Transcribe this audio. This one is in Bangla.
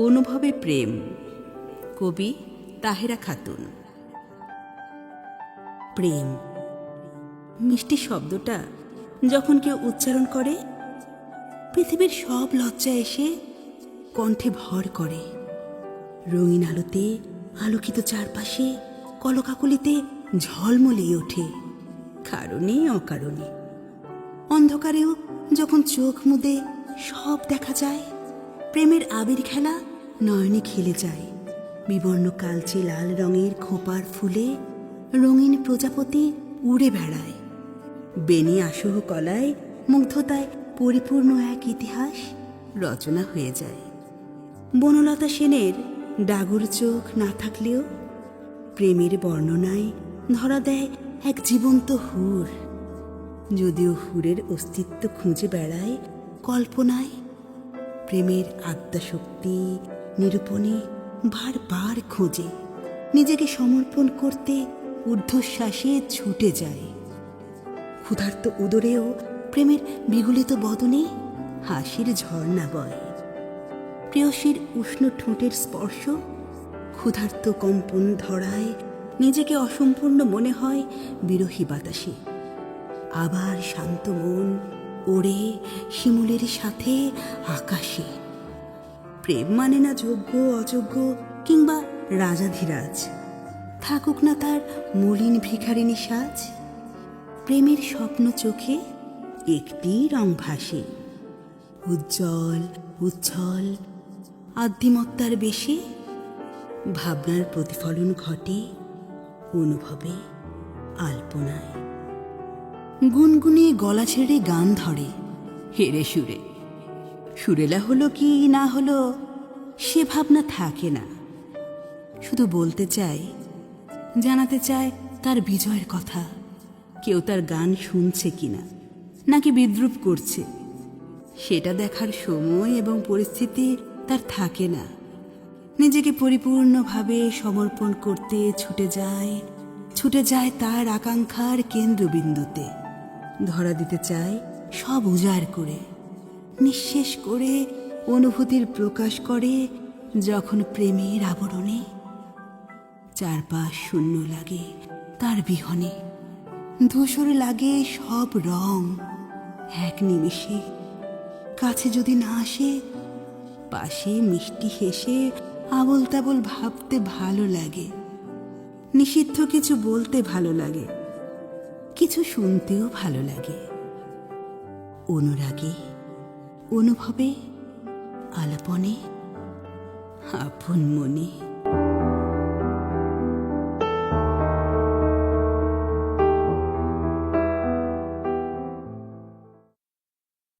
অনুভবে প্রেম। কবি তাহেরা খাতুন। প্রেম। মিষ্টি শব্দটা যখন কেউ উচ্চারণ করে, পৃথিবীর সব লজ্জা এসে কণ্ঠে ভর করে। রঙিন আলোতে আলোকিত চারপাশে কলকাকলিতে ঝলমলিয়ে ওঠে। কারণে অকারণে। অন্ধকারেও যখন চোখ মুদে সব দেখা যায় প্রেমের আবির খেলা নয়নে খেলে যায়। বিবর্ণ কালচে লাল রঙের খোপার ফুলে রঙিন প্রজাপতি উড়ে বেড়ায়। বেনি আসহ কলায় মুগ্ধতায় পরিপূর্ণ এক ইতিহাস রচনা হয়ে যায়। বনলতা সেনের ডাগর চোখ না থাকলেও প্রেমের বর্ণনায় ধরা দেয় এক জীবন্ত হুর। যদিও হুরের অস্তিত্ব খুঁজে বেড়ায় কল্পনায় প্রেমের আত্মাশক্তি নিরূপণে বারবার খোঁজে। নিজেকে সমর্পণ করতে ঊর্ধ্বশ্বাসে ছুটে যায়। ক্ষুধার্ত উদরেও প্রেমের বিগলিত বদনে হাসির ঝর্ণা বয়। প্রেয়সীর উষ্ণ ঠোঁটের স্পর্শ ক্ষুধার্ত কম্পন ধরায় নিজেকে অসম্পূর্ণ মনে হয় বিরহী বাতাসে। আবার শান্ত মন ওড়ে শিমুলের সাথে আকাশে। প্রেম মানে না যোগ্য, অযোগ্য কিংবা রাজাধিরাজ। থাকুক না তার মলিন ভিখারিণী সাজ। প্রেমের স্বপ্ন চোখে একটি রং ভাসে। উজ্জ্বল, উচ্ছল আদ্যিমত্তার বেশে ভাবনার প্রতিফলন ঘটে, অনুভবে আলপনায়। গুনগুনিয়ে গলা ছেড়ে গান ধরে। হেরে সুরে। সুরেলা হলো কি না হলো সে ভাবনা থাকে না। শুধু বলতে চায় জানাতে চায় তার বিজয়ের কথা। কেউ তার গান শুনছে কিনা নাকি বিদ্রুপ করছে। সেটা দেখার সময় এবং পরিস্থিতি তার থাকে না। নিজেকে পরিপূর্ণভাবে সমর্পণ করতে ছুটে যায় ছুটে যায় তার আকাঙ্ক্ষার কেন্দ্রবিন্দুতে। ধরা দিতে চায় সব উজাড় করে। নিঃশেষ করে অনুভূতির প্রকাশ করে যখন প্রেমের আবরণে। চারপাশ শূন্য লাগে তার বিহনে। ধূসর লাগে সব রং এক নিমিষে। কাছে যদি না আসে, পাশে মিষ্টি হেসে আবল তাবল ভাবতে ভালো লাগে। নিষিদ্ধ কিছু বলতে ভালো লাগে। কিছু শুনতেও ভালো লাগে। অনুরাগে অনুভবে আলাপনে আপন মনে।